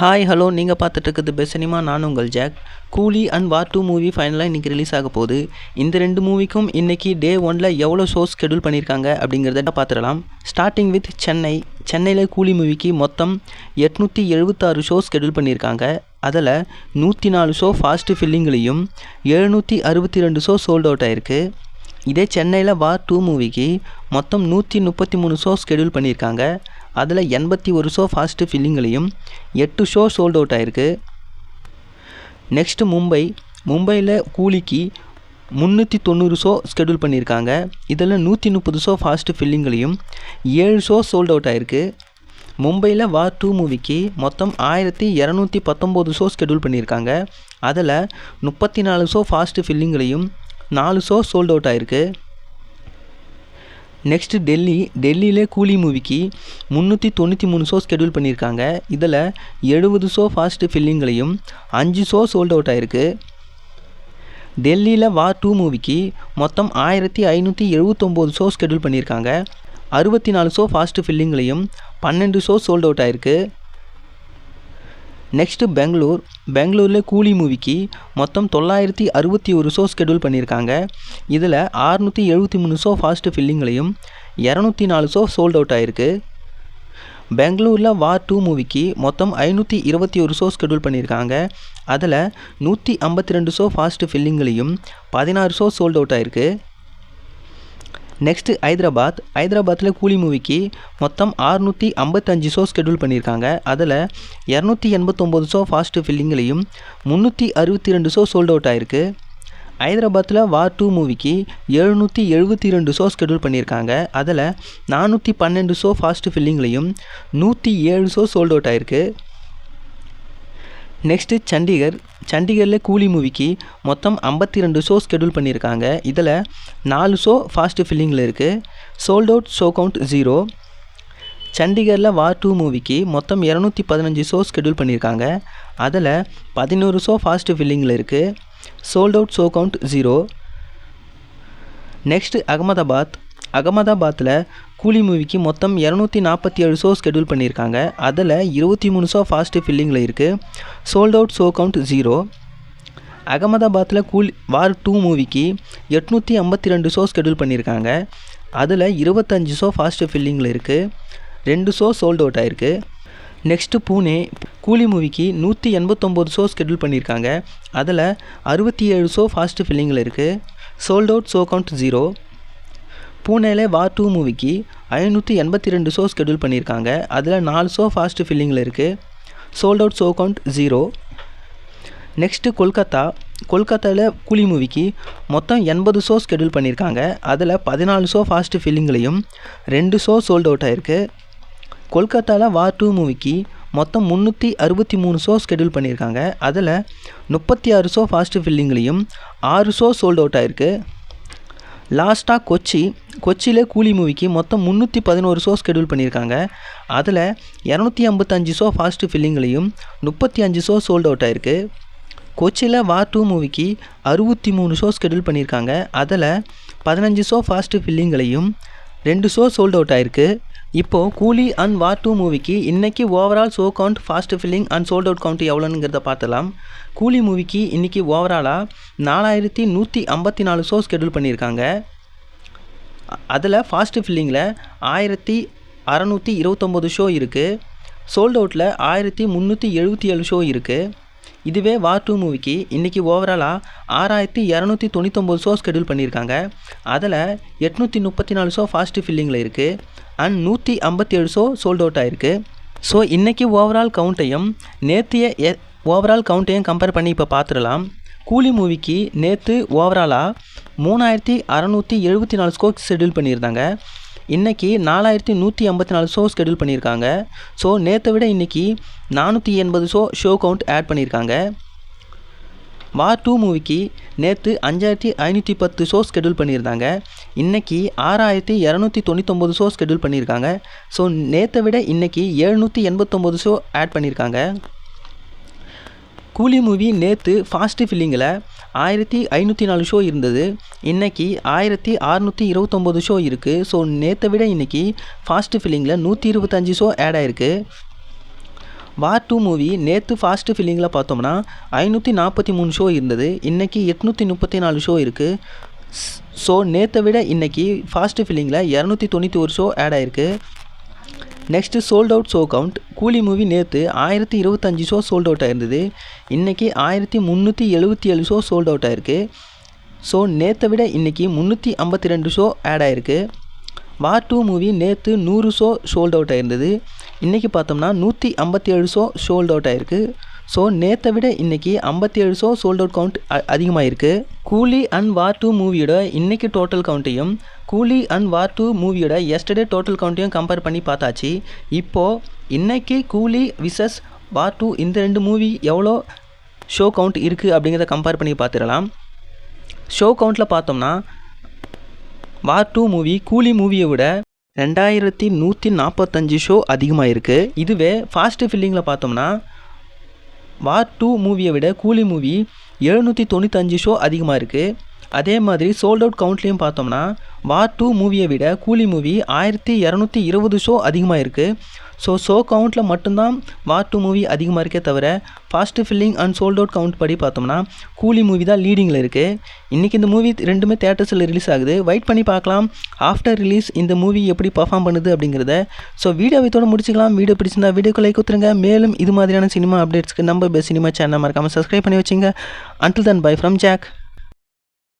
Hi hello நீங்கள் பார்த்துட்டு இருக்கிறது பெஸ்ட் சினிமா நான் உங்கள் ஜாக் கூலி அண்ட் வார் டூ மூவி ஃபைனலாக இன்றைக்கி ரிலீஸ் ஆக போகுது. இந்த ரெண்டு மூவிக்கும் இன்றைக்கி டே ஒனில் எவ்வளோ ஷோஸ் ஷெடியூல் பண்ணியிருக்காங்க அப்படிங்கிறத பார்த்துடலாம். ஸ்டார்டிங் வித் சென்னை சென்னையில் கூலி மூவிக்கு மொத்தம் எட்நூற்றி எழுபத்தாறு ஷோஸ் ஷெடியூல் பண்ணியிருக்காங்க. அதில் நூற்றி நாலு ஷோ ஃபாஸ்ட்டு ஃபில்லிங்லேயும் எழுநூற்றி அறுபத்தி ரெண்டு ஷோ சோல்ட் அவுட் ஆயிருக்கு. இதே சென்னையில் வார் டூ மூவிக்கு மொத்தம் நூற்றி முப்பத்தி மூணு ஷோ ஷெடியூல் பண்ணியிருக்காங்க. அதில் எண்பத்தி ஒரு ஷோ ஃபாஸ்ட்டு ஃபில்லிங்லேயும் எட்டு ஷோ சோல்ட் அவுட் ஆயிருக்கு. நெக்ஸ்ட்டு மும்பை. மும்பையில் கூலிக்கு முந்நூற்றி தொண்ணூறு ஷோ ஸ்கெடியூல் பண்ணியிருக்காங்க இதில் நூற்றி முப்பது ஷோ ஃபாஸ்ட்டு ஃபில்லிங்லேயும் ஏழு ஷோ சோல்ட் அவுட் ஆயிருக்கு. மும்பையில் வார் டூ மூவிக்கு மொத்தம் ஆயிரத்தி இரநூத்தி பத்தொம்போது ஷோ ஸ்கெடியூல் பண்ணியிருக்காங்க அதில் முப்பத்தி நாலு ஷோ ஃபாஸ்ட்டு ஃபில்லிங்லேயும் நாலு ஷோ சோல்ட் அவுட் ஆயிருக்கு. நெக்ஸ்ட்டு டெல்லி டெல்லியிலே கூலி மூவிக்கு முந்நூற்றி தொண்ணூற்றி மூணு ஷோ ஸ்கெடியூல் பண்ணியிருக்காங்க. இதில் எழுபது ஷோ ஃபாஸ்ட்டு ஃபில்லிங்களையும் அஞ்சு ஷோ சோல்ட் அவுட் ஆயிருக்கு. டெல்லியில் வார் டூ மூவிக்கு மொத்தம் ஆயிரத்தி ஐநூற்றி எழுபத்தொம்போது ஷோ ஸ்கெடியூல் பண்ணியிருக்காங்க. அறுபத்தி நாலு ஷோ ஃபாஸ்ட்டு ஃபில்லிங்களையும் பன்னெண்டு ஷோ சோல்ட் அவுட் ஆயிருக்கு. நெக்ஸ்ட்டு பெங்களூர் பெங்களூரில் கூலி மூவிக்கு மொத்தம் தொள்ளாயிரத்தி அறுபத்தி ஒரு ஷோ ஸ்கெடியூல் பண்ணியிருக்காங்க. இதில் ஆறுநூற்றி எழுபத்தி மூணு ஷோ ஃபாஸ்ட்டு ஃபில்லிங்களையும் இரநூத்தி நாலு ஷோ சோல்ட் அவுட் ஆயிருக்கு. பெங்களூரில் வார் டூ மூவிக்கு மொத்தம் ஐநூற்றி இருபத்தி ஒரு ஷோ ஸ்கெடியூல் பண்ணியிருக்காங்க. அதில் நூற்றி ஐம்பத்தி ரெண்டு ஷோ ஃபாஸ்ட்டு ஃபில்லிங்களையும் பதினாறு ஷோ சோல்ட் அவுட் ஆயிருக்கு. நெக்ஸ்ட்டு ஹைதராபாத். ஹைதராபாத்தில் கூலி மூவிக்கு மொத்தம் ஆறுநூற்றி ஐம்பத்தஞ்சு ஷோ ஸ்கெடியூல் பண்ணியிருக்காங்க. அதில் இரநூத்தி எண்பத்தொம்போது ஷோ ஃபாஸ்ட்டு ஃபில்லிங்லேயும் முந்நூற்றி அறுபத்தி ரெண்டு ஷோ சோல்ட் அவுட் ஆயிருக்கு. ஹைதராபாத்தில் வார் டூ மூவிக்கு எழுநூற்றி எழுபத்தி ரெண்டு ஷோ ஸ்கெடியூல் பண்ணியிருக்காங்க. அதில் நானூற்றி பன்னெண்டு ஷோ ஃபாஸ்ட்டு ஃபில்லிங்லேயும் நூற்றி ஏழு ஷோ சோல்ட் அவுட் ஆயிருக்கு. நெக்ஸ்ட்டு சண்டிகர். சண்டிகரில் கூலி மூவிக்கு மொத்தம் ஐம்பத்தி ரெண்டு ஷோ ஸ்கெடியூல் பண்ணியிருக்காங்க. இதில் நாலு ஷோ ஃபாஸ்ட்டு ஃபில்லிங்கில் இருக்குது sold out show count zero சண்டிகரில் வார் டூ மூவிக்கு மொத்தம் இரநூத்தி பதினஞ்சு ஷோ ஸ்கெடியூல் பண்ணியிருக்காங்க. அதில் பதினோரு ஷோ ஃபாஸ்ட்டு ஃபில்லிங்கில் இருக்குது sold out show count zero next Ahmedabad. அகமதாபாத்தில் கூலி மூவிக்கு மொத்தம் இரநூத்தி நாற்பத்தி ஏழு ஷோ ஷெடியூல் பண்ணியிருக்காங்க. அதில் இருபத்தி மூணு ஷோ ஃபாஸ்ட்டு ஃபில்லிங்கில் இருக்குது sold out show count zero அகமதாபாத்தில் கூலி வார் டூ மூவிக்கு எட்நூற்றி ஐம்பத்தி ரெண்டு ஷோ ஷெடியூல் பண்ணியிருக்காங்க. அதில் இருபத்தஞ்சு ஷோ ஃபாஸ்ட்டு ஃபில்லிங்கில் இருக்குது ரெண்டு ஷோ சோல்ட் அவுட் ஆயிருக்கு. நெக்ஸ்ட்டு பூனே கூலி மூவிக்கு நூற்றி எண்பத்தொம்போது ஷோ ஷெடியூல் பண்ணியிருக்காங்க. அதில் அறுபத்தி ஏழு ஷோ ஃபாஸ்ட்டு ஃபில்லிங்கில் இருக்குது sold out show count zero பூனேல war two மூவிக்கு ஐநூற்றி எண்பத்தி ரெண்டு ஷோ ஸ்கெடியூல் பண்ணியிருக்காங்க. அதில் நாலு ஷோ ஃபாஸ்ட்டு ஃபில்லிங்கில் இருக்குது sold out show count zero next Kolkata. கொல்கத்தாவில் கூலி மூவிக்கு மொத்தம் எண்பது ஷோ ஸ்கெடியூல் பண்ணியிருக்காங்க. அதில் பதினாலு ஷோ ஃபாஸ்ட்டு ஃபில்லிங்லேயும் ரெண்டு ஷோ சோல்ட் அவுட் ஆகிருக்கு கொல்கத்தாவில் வார் டூ மூவிக்கு மொத்தம் முந்நூற்றி அறுபத்தி மூணு ஷோ ஸ்கெடியூல் பண்ணியிருக்காங்க. அதில் முப்பத்தி ஆறு ஷோ ஃபாஸ்ட்டு ஃபில்லிங்லேயும் ஆறு ஷோ சோல்ட் அவுட் ஆயிருக்கு. லாஸ்ட்டாக கொச்சி கொச்சியில் கூலி மூவிக்கு மொத்தம் முந்நூற்றி பதினோரு ஷோ ஸ்கெடியூல் பண்ணியிருக்காங்க. அதில் இரநூத்தி ஐம்பத்தஞ்சு ஷோ ஃபாஸ்ட்டு ஃபில்லிங்லேயும் முப்பத்தி அஞ்சு ஷோ சோல்ட் அவுட் ஆயிருக்கு. கொச்சியில் வா டூ மூவிக்கு அறுபத்தி மூணு ஷோ ஸ்கெடியூல் பண்ணியிருக்காங்க. அதில் பதினஞ்சு ஷோ ஃபாஸ்ட்டு ஃபில்லிங்லையும் ரெண்டு ஷோ சோல்ட் அவுட் ஆயிருக்கு. இப்போது கூலி அண்ட் வார் டூ மூவிக்கு இன்றைக்கி overall show count fast filling and sold out count எவ்வளோங்கிறத பார்த்தலாம் கூலி மூவிக்கு இன்றைக்கி ஓவராலாக நாலாயிரத்தி நூற்றி ஐம்பத்தி நாலு ஷோ ஸ்கெடியூல் பண்ணியிருக்காங்க. அதில் ஃபாஸ்ட்டு ஃபில்லிங்கில் ஆயிரத்தி அறநூற்றி இருபத்தொம்போது ஷோ இருக்குது சோல்ட் அவுட்டில் ஆயிரத்தி முந்நூற்றி எழுபத்தி ஏழு ஷோ இருக்குது இதுவே வார் டூ மூவிக்கு இன்றைக்கி ஓவராலாக ஆறாயிரத்தி இரநூத்தி தொண்ணூத்தொம்பது ஷோ ஸ்கெடியூல் பண்ணியிருக்காங்க. அதில் எட்நூற்றி முப்பத்தி நாலு ஷோ ஃபாஸ்ட்டு ஃபில்லிங்கில் இருக்குது அண்ட் நூற்றி ஐம்பத்தி ஏழு ஷோ சோல்ட் அவுட் ஆயிருக்கு. ஸோ இன்றைக்கி ஓவரால் கவுண்ட்டையும் நேற்றைய எ ஓவரால் கவுண்ட்டையும் கம்பேர் பண்ணி இப்போ பார்த்துடலாம் கூலி மூவிக்கு நேற்று ஓவராலாக மூணாயிரத்தி அறநூற்றி எழுபத்தி நாலு ஸ்கோ ஷெடியூல் பண்ணியிருந்தாங்க. இன்றைக்கி நாலாயிரத்தி நூற்றி ஐம்பத்தி நாலு ஷோ ஸ்கெடியூல் பண்ணியிருக்காங்க. ஸோ நேற்றை விட இன்றைக்கி நானூற்றி எண்பது ஷோ ஷோ கவுண்ட் ஆட் பண்ணியிருக்காங்க. வார் டூ மூவிக்கு நேற்று அஞ்சாயிரத்தி ஐநூற்றி பத்து ஷோ ஸ்கெடியூல் பண்ணியிருந்தாங்க. இன்றைக்கி ஆறாயிரத்தி இரநூத்தி தொண்ணூத்தொம்பது ஷோ ஸ்கெடியூல் பண்ணியிருக்காங்க. ஸோ நேற்றை விட இன்றைக்கி எழுநூற்றி எண்பத்தொம்போது ஷோ ஆட் பண்ணியிருக்காங்க. கூலி மூவி நேற்று ஃபாஸ்ட்டு ஃபில்லிங்கில் ஆயிரத்தி ஐநூற்றி நாலு ஷோ இருந்தது. இன்றைக்கி ஆயிரத்தி அறநூற்றி இருபத்தொம்போது ஷோ இருக்குது ஸோ நேற்றை விட இன்றைக்கி ஃபாஸ்ட்டு ஃபில்லிங்கில் நூற்றி இருபத்தஞ்சி ஷோ ஆட் ஆயிருக்கு. வார் டூ மூவி நேற்று ஃபாஸ்ட்டு ஃபில்லிங்கில் பார்த்தோம்னா ஐநூற்றி நாற்பத்தி மூணு ஷோ இருந்தது. இன்றைக்கி எட்நூற்றி முப்பத்தி நாலு ஷோ இருக்குது ஸோ நேற்றை விட இன்றைக்கி ஃபாஸ்ட்டு ஃபில்லிங்கில் இரநூத்தி தொண்ணூற்றி ஒரு ஷோ ஆட் ஆயிருக்கு. Next sold out show count Coolie movie நேற்று ஆயிரத்தி இருபத்தஞ்சி ஷோ சோல்ட் அவுட் ஆயிருந்தது. இன்றைக்கி ஆயிரத்தி முந்நூற்றி எழுபத்தி ஏழு ஷோ சோல்ட் அவுட் ஆயிருக்கு. ஸோ நேற்றை விட இன்றைக்கி முந்நூற்றி ஐம்பத்தி ரெண்டு ஷோ ஆட் ஆயிருக்கு. வார் டூ மூவி நேற்று நூறு ஷோ சோல்ட் அவுட் ஆயிருந்தது. இன்றைக்கி பார்த்தோம்னா நூற்றி ஐம்பத்தி ஏழு ஷோ சோல்ட் அவுட் ஆயிருக்கு. ஸோ நேற்றை விட இன்றைக்கி ஐம்பத்தி ஏழு ஷோ சோல்ட் அவுட் கவுண்ட் அதிகமாகிருக்கு கூலி அண்ட் வார் டூ மூவியோட இன்றைக்கி டோட்டல் கவுண்ட்டையும் கூலி அண்ட் வார் டூ மூவியோட எஸ்டர்டே டோட்டல் கவுண்ட்டையும் கம்பேர் பண்ணி பார்த்தாச்சு. இப்போது இன்றைக்கி கூலி விசஸ் வார் டூ இந்த ரெண்டு மூவி எவ்வளோ ஷோ கவுண்ட் இருக்குது அப்படிங்கிறத கம்பேர் பண்ணி பார்த்துடலாம். ஷோ கவுண்ட்டில் பார்த்தோம்னா வார் டூ மூவி கூலி மூவியை விட ரெண்டாயிரத்தி நூற்றி நாற்பத்தஞ்சு ஷோ அதிகமாக இருக்குது இதுவே ஃபாஸ்ட்டு ஃபில்லிங்கில் பார்த்தோம்னா வார் டூ மூவியை விட கூலி மூவி எழுநூற்றி தொண்ணூத்தஞ்சு ஷோ அதிகமாக இருக்குது அதே மாதிரி சோல்ட் அவுட் கவுண்ட்லேயும் பார்த்தோம்னா வார் டூ மூவியை விட கூலி மூவி ஆயிரத்தி இரநூத்தி இருபது ஷோ அதிகமாக இருக்குது ஸோ ஷோ கவுண்ட்டில் மட்டும்தான் வார் டூ மூவி அதிகமாக இருக்கே தவிர fast filling and sold out count படி பார்த்தோம்னா கூலி மூவி தான் லீடிங்கில் இருக்குது இன்றைக்கி இந்த மூவி ரெண்டுமே தேட்டர்ஸில் ரிலீஸ் ஆகுது. வெயிட் பண்ணி பார்க்கலாம். ஆஃப்டர் ரிலீஸ் இந்த மூவி எப்படி பர்ஃபார்ம் பண்ணுது அப்படிங்கிறத. ஸோ வீடியோ இதோட முடிச்சுக்கலாம். வீடியோ பிடிச்சிருந்தா வீடியோக்கு லைக் கொடுத்துருங்க. மேலும் இது மாதிரியான சினிமா அப்டேட்ஸ்க்கு நம்ம பெஸ்ட் சினிமா சேனல் மறக்காமல் சப்ஸ்கிரைப் பண்ணி வச்சுங்க. Until then bye from Jack